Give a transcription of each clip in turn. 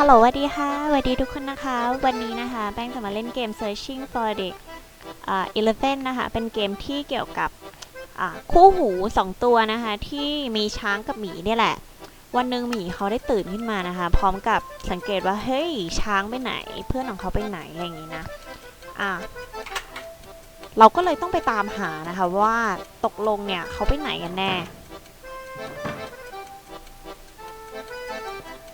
ฮัลโหลสวัสดีค่ะสวัสดีทุกคนนะคะ วันนี้นะคะแป้งจะมาเล่นเกม Searching for the อ่า11นะคะ เป็นเกมที่เกี่ยวกับคู่หู 2 ตัวนะคะ ที่มีช้างกับหมีเนี่ยแหละ วันหนึ่งหมีเขาได้ตื่นขึ้นมานะคะ พร้อมกับสังเกตว่า เฮ้ย ช้างไปไหน เพื่อนของเขาไปไหน อะไรอย่างนี้นะ อะ เราก็เลยต้องไปตามหานะคะว่าตกลงเนี่ยเขาไปไหนกันแน่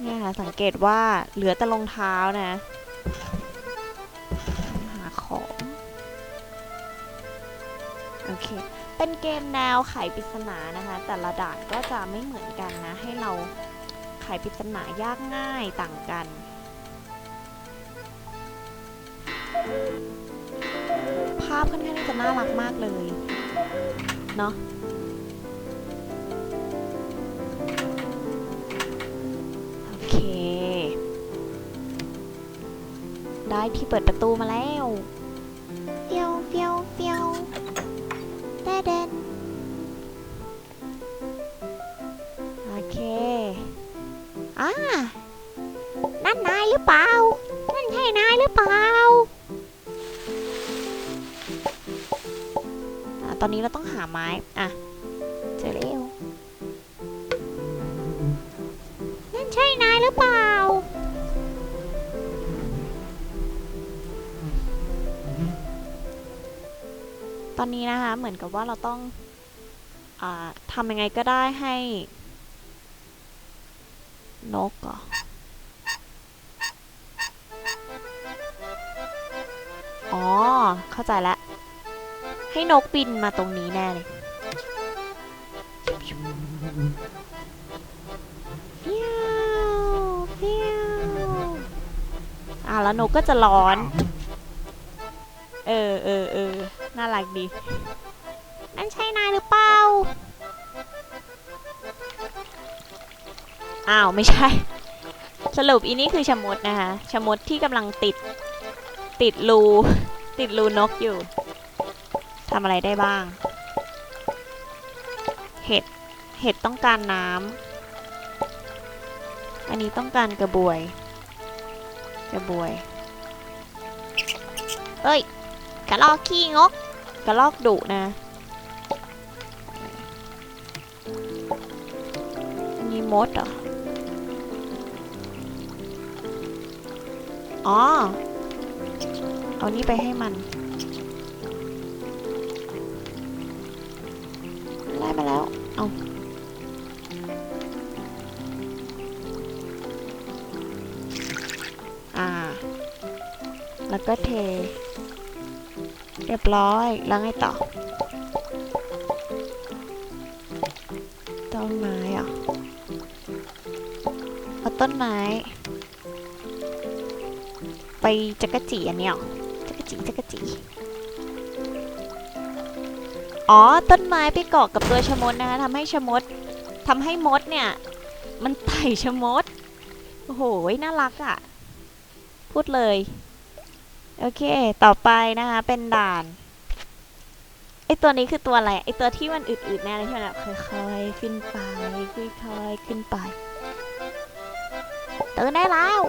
เนี่ยค่ะสังเกตว่าเหลือแต่รองเท้านะ หาของ โอเค เป็นเกมแนวไขปริศนานะคะ แต่ละด่านก็จะไม่เหมือนกันนะ ให้เราไขปริศนายากง่ายต่างกันภาพค่อนข้างที่จะน่ารักมากเลย เนาะ ได้ที่เปิดประตูมาแล้วเฟียวเฟียวเฟียวแดเดนโอเคอ่านั่นนายหรือเปล่า นั่นใช่นายหรือเปล่าอ่าตอนนี้เราต้องหาไม้ อะ เจอแล้วนั่นใช่นายหรือเปล่า อนนี้นะคะ เหมือนกับว่าเราต้องอทำยังไงก็ได้ให้ นกเหรออ๋อ เข้าใจแล้ว ให้นกบินมาตรงนี้แน่เลยฟี้ยวฟี้ยวอะแล้วนกก็จะร้อน เออเออเออ น่ารักดี นั่นใช่นายหรือเปล่า อ้าว ไม่ใช่ สรุปอีนี่คือชมดนะคะชมดที่กำลังติด ติดรู ติดรูนกอยู่ ทำอะไรได้บ้าง เห็ด เห็ดต้องการน้ำ อันนี้ต้องการกระบวย กระบวย เอ้ยกระลอกขี้งก กระลอกดุนะ อันนี้มดเหรอ อ๋อ เอานี่ไปให้มันไล่มาแล้ว เอาอ่า แล้วก็เท เรียบร้อย แล้วไงต่อ ต้นไม้อะเอาต้นไม้ ไปจักรจีอันเนี้ยเหรอจักรจีจักรจีอ๋อ ต้นไม้ไปเกาะกับตัวชะมดนะคะทำให้ชะมดทำให้มดเนี่ย มันไต่ชะมด โอ้โห น่ารักอะ่ะ พูดเลย โอเค ต่อไปนะคะ เป็นด่าน ไอตัวนี้คือตัวอะไร ไอตัวที่มันอืดๆแน่เลยที่มันแบบค่อยๆ ขึ้นไป ค่อยๆ ขึ้นไปตื่นได้แล้ว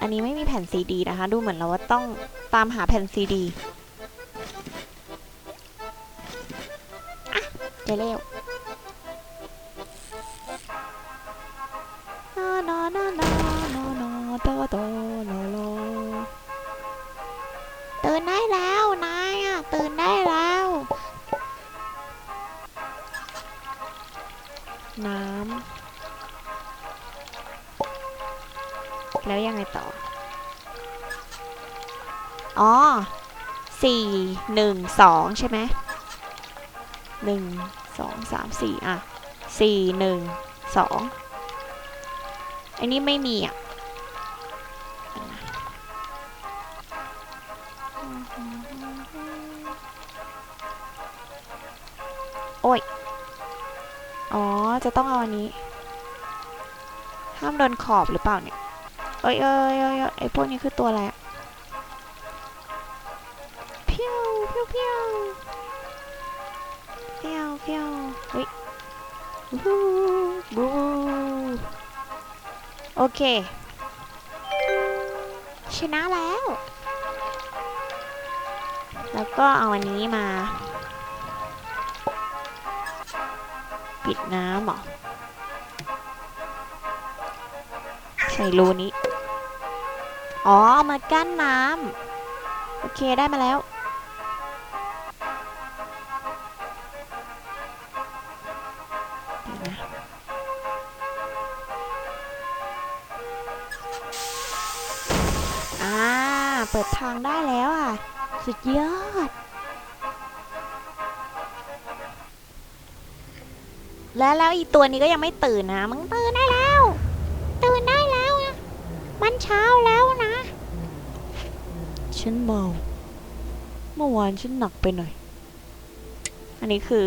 อันนี้ไม่มีแผ่นซีดีนะคะ ดูเหมือนเราว่าต้องตามหาแผ่นซีดีอะเจอแล้วนอนอนอนอนอน โตโตโลโลตื่นได้แล้วนายอะตื่นได้แล้ว น้ำ แล้วยังไงต่อ อ๋อสี่หนึ่งสองใช่ไหมหนึ่งสองสามสี่อะสี่หนึ่งสองอันนี้ไม่มีอะ โอ้ย อ๋อ จะต้องเอาอันนี้ ห้ามโดนขอบหรือเปล่าเนี่ยเอ้ยเอ้ยเอ้ยเอ้ยไอพวกนี้คือตัวอะไรอะเพียวเพียวเพียวเพียวเพียวเฮ้ยวู้วู้โอเค ชนะแล้ว แล้วก็เอาอันนี้มา ปิดน้ำหรอ ใส่รูนี้ อ๋อ เอามากั้นน้ำ โอเคได้มาแล้วนะอ่า เปิดทางได้แล้วอะ สุดยอด แล้วแล้วอีตัวนี้ก็ยังไม่ตื่นนะมึงตื่นได้แล้ว ตื่นได้แล้วนะมันเช้าแล้วนะ ฉันเมาเมื่อวานฉันหนักไปหน่อย อันนี้คือ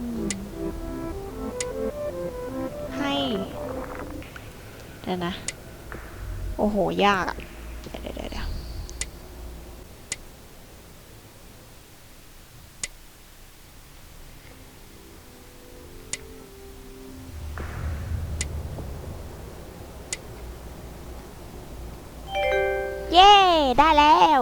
อืมให้เดี๋ยวนะ โอ้โห ยากอะเดี๋ยวเดี๋ยวเดี๋ยวเย้ ได้แล้ว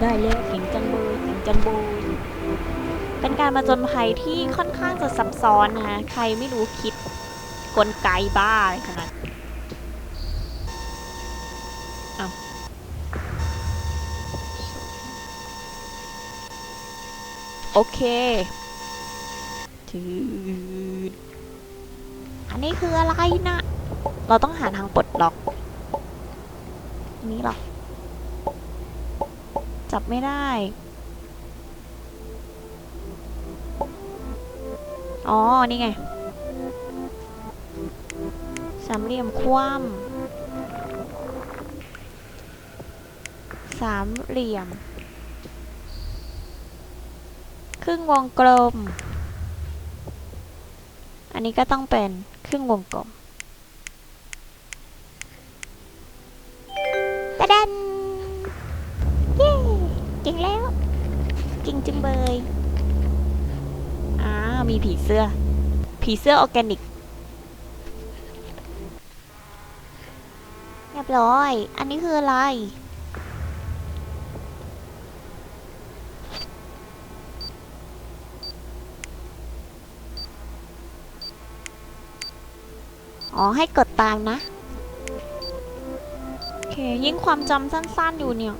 ได้แล้วเก่งจังเลยเก่งจังเลยเป็นการมาจนภัยที่ค่อนข้างจะซับซ้อนนะใครไม่รู้คิดกลไกบ้าอะไรขนาดโอเคถือ อันนี้คืออะไรนะ เราต้องหาทางปลดล็อก นี้หรอ จับไม่ได้ อ๋อ นี่ไง สามเหลี่ยมคว่ำสามเหลี่ยม ครึ่งวงกลม อันนี้ก็ต้องเป็น ครึ่งวงกลมตะดันเย้เก่งแล้วเก่งจังเบยอ่ามีผีเสื้อ ผีเสื้อออร์แกนิกเรียบร้อย อันนี้คืออะไร อ๋อ ให้กดตามนะ โอเค ยิ่งความจำสั้นๆอยู่เนี่ย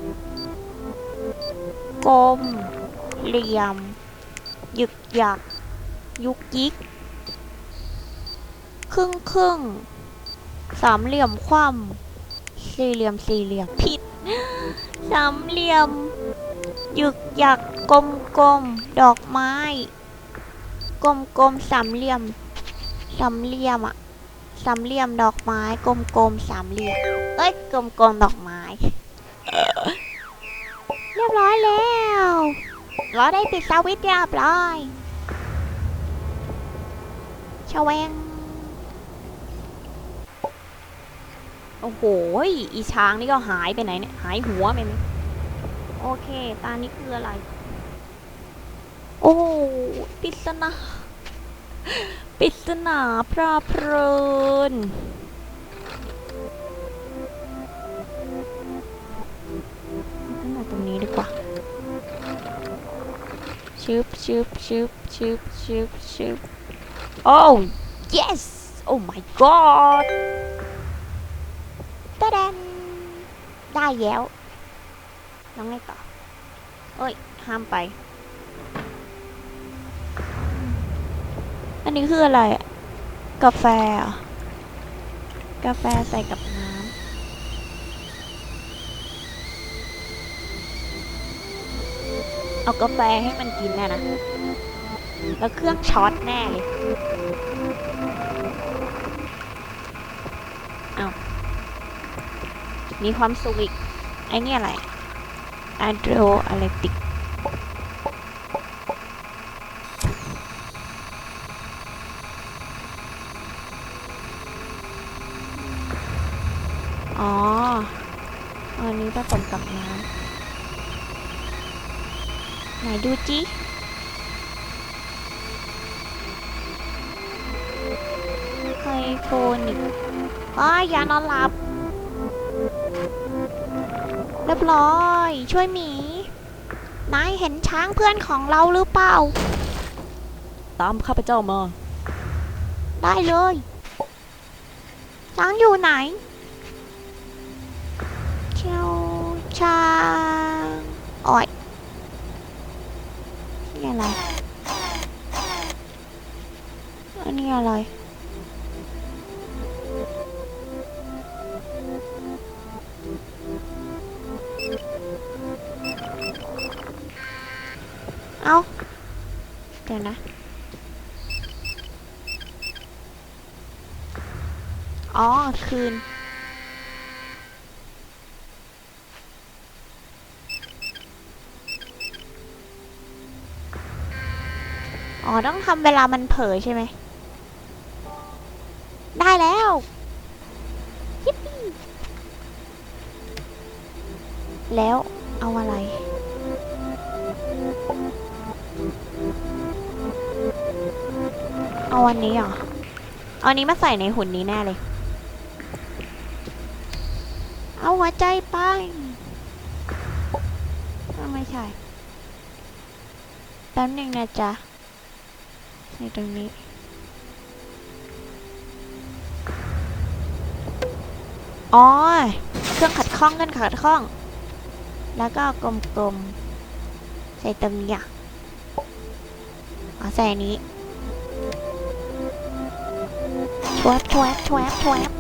กลม เหลี่ยม หยึกหยัก ยุกยิก ครึ่งครึ่ง สามเหลี่ยมคว่ำสี่เหลี่ยมสี่เหลี่ยมผิด สามเหลี่ยม หยึกหยัก กลมกลม ดอกไม้ กลมกลมสามเหลี่ยม สามเหลี่ยมอะ สามเหลี่ยมดอกไม้กลมกลมสามเหลี่ยม เอ้ยกลมกลมดอกไม้ เรียบร้อยแล้วเราได้ปิดสวิตช์เรียบร้อยชะแวงโอ้โห อีช้างนี่ก็หายไปไหนเนี่ย หายหัวไปไหมโอเค ตานี้คืออะไร โอ้ปริศนา ปริศนาพระเพลินขึ้นมาตรงนี้ดีกว่าชึบชึบชึบชึบชึบชึบโอ้ yes oh my god ตะแดนได้แล้ว น้องไงต่อ เอ้ย ห้ามไป อันนี้คืออะไร กาแฟ กาแฟใส่กับน้ำ เอากาแฟให้มันกินแน่นะ แล้วเครื่องช็อตแน่เลย เอามีความสุขอีก ไอ้นี่อะไรอะโดรอะเลติก อ๋อ เอาอันนี้ ผสมกับน้ำไหนดูจิไฮโฟนิกอ้ายยานอนหลับ เรียบร้อย ช่วยหมี นายเห็นช้างเพื่อนของเราหรือเปล่า ตามข้าพเจ้ามา ได้เลย ช้างอยู่ไหน ช้างอ้อยนี่อะไร อันนี้อะไร เอาเดี๋ยวนะอ๋อ คืน อ๋อ ต้องทำเวลามันเผลอใช่ไหม ได้แล้วยิปปี้แล้วเอาอะไร เอาวันนี้เหรอเอาอันนี้มาใส่ในหุ่นนี้แน่เลย เอาหัวใจไปไม่ใช่แป๊บหนึงนะจ๊ะ ใส่ตรงนี้อ๋อเครื่องขัดข้องเครื่องขัดข้อง แล้วก็กลมๆ ใส่ตรงนี้อะอ๋อใส่อันนี้ทวบทวบทวบทวบ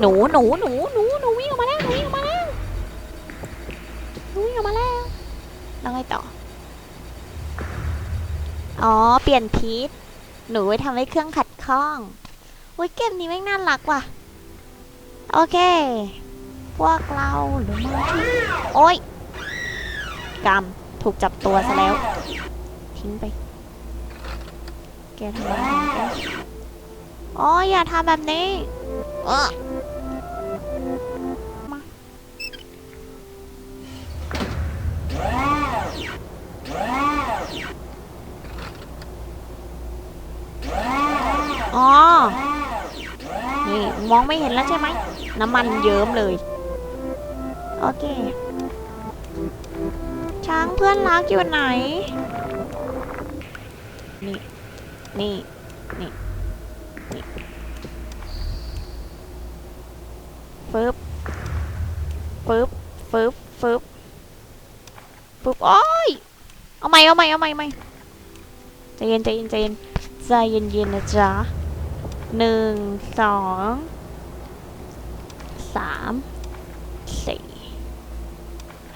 หนูหนูหนูหนูหนูวิ่งออกมาแล้วหนูวิ่งออกมาแล้วหนูวิ่งออกมาแล้วแล้วไงต่อ อ๋อ เปลี่ยนทิศหนูไว้ทำให้เครื่องขัดข้องอุ้ยเกมนี้แม่งน่ารักว่ะ โอเค พวกเราหรือมาที่โอ้ยกรรมถูกจับตัวซะแล้ว ทิ้งไป แกทำอะไรของแกอ๋ออย่าทำแบบนี้ เออ องไม่เห็นแล้วใช่ไหม น้ำมันเยิ้มเลย โอเค ช้างเพื่อนรักอยู่ไหน นี่ นี่ นี่ นี่ฟึบฟึบฟึบฟึบฟึบโอ้ย เอาใหม่เอาใหม่เอาใหม่เอาใหม่ใจเย็นใจเย็นใจเย็นใจเย็นเย็นๆนะจ๊ะหนึ่งสอง สามสี่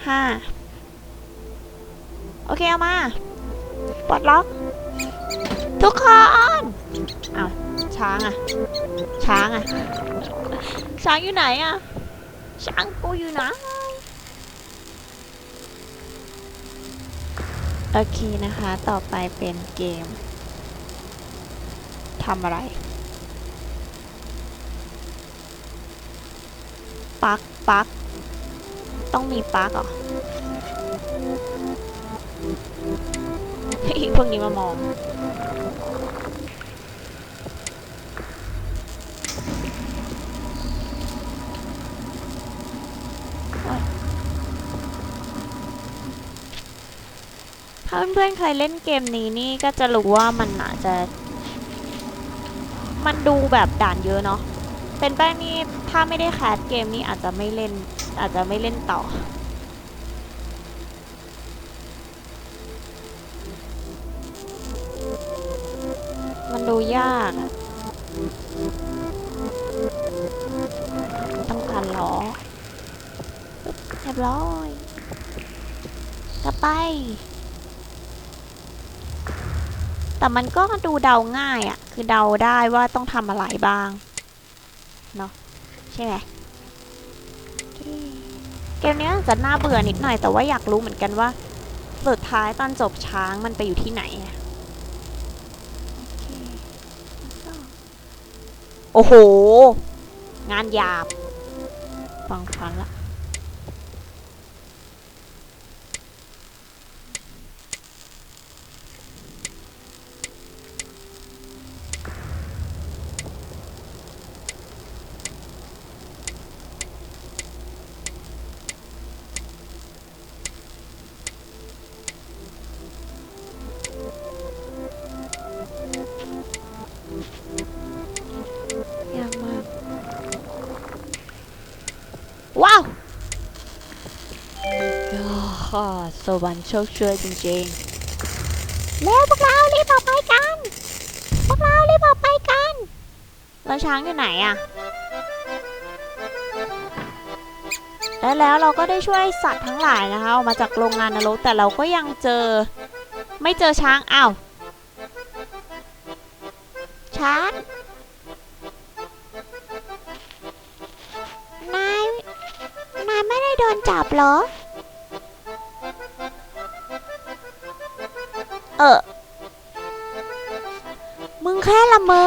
ห้าโอเค เอามาปลดล็อก ทุกคนเอาช้างอะช้างอะช้างอยู่ไหนอะช้างกูอยู่ไหนโอเคนะคะ ต่อไปเป็นเกมทำอะไร ปลั๊กปลั๊กต้องมีปลั๊กเหรอให้พวกนี้มามอง ถ้าเพื่อนๆเคยเล่นเกมนี้นี่ก็จะรู้ว่ามันอาจจะ มันดูแบบด่านเยอะเนาะ เป็นแป้งนี่ถ้าไม่ได้แคสเกมนี้อาจจะไม่เล่น อาจจะไม่เล่นต่อ มันดูยากต้องการล้อเรียบร้อยต่อไป แต่มันก็ดูเดาง่ายอะ คือเดาได้ว่าต้องทำอะไรบ้าง เนาะใช่ไหมเกมนี้อาจจะน่าเบื่อนิดหน่อย แต่ว่าอยากรู้เหมือนกันว่า สุดท้ายตอนจบช้างมันไปอยู่ที่ไหนโอ้โอ้โหงานหยาบฟังฟังละ ค่ะสวรรค์โชคช่วยจริงแล้วพวกเรารีบออกไปกัน พวกเรารีบออกไปกันแล้วช้างอยู่ไหนอะและแล้วเราก็ได้ช่วยสัตว์ทั้งหลายนะคะออกมาจากโรงงานนรกแต่เราก็ยังเจอไม่เจอช้างอ้าวช้างนายนายไม่ได้โดนจับเหรอ เออ มึงแค่ละเมอ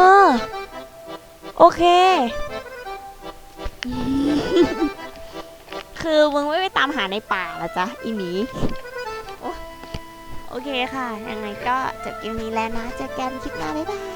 โอเค คือมึงไม่ไปตามหาในป่าละจ๊ะอีหมีโอเคค่ะ ยังไงก็จบวีนี้แล้วนะ เจอกันคลิปหน้า บ๊ายบาย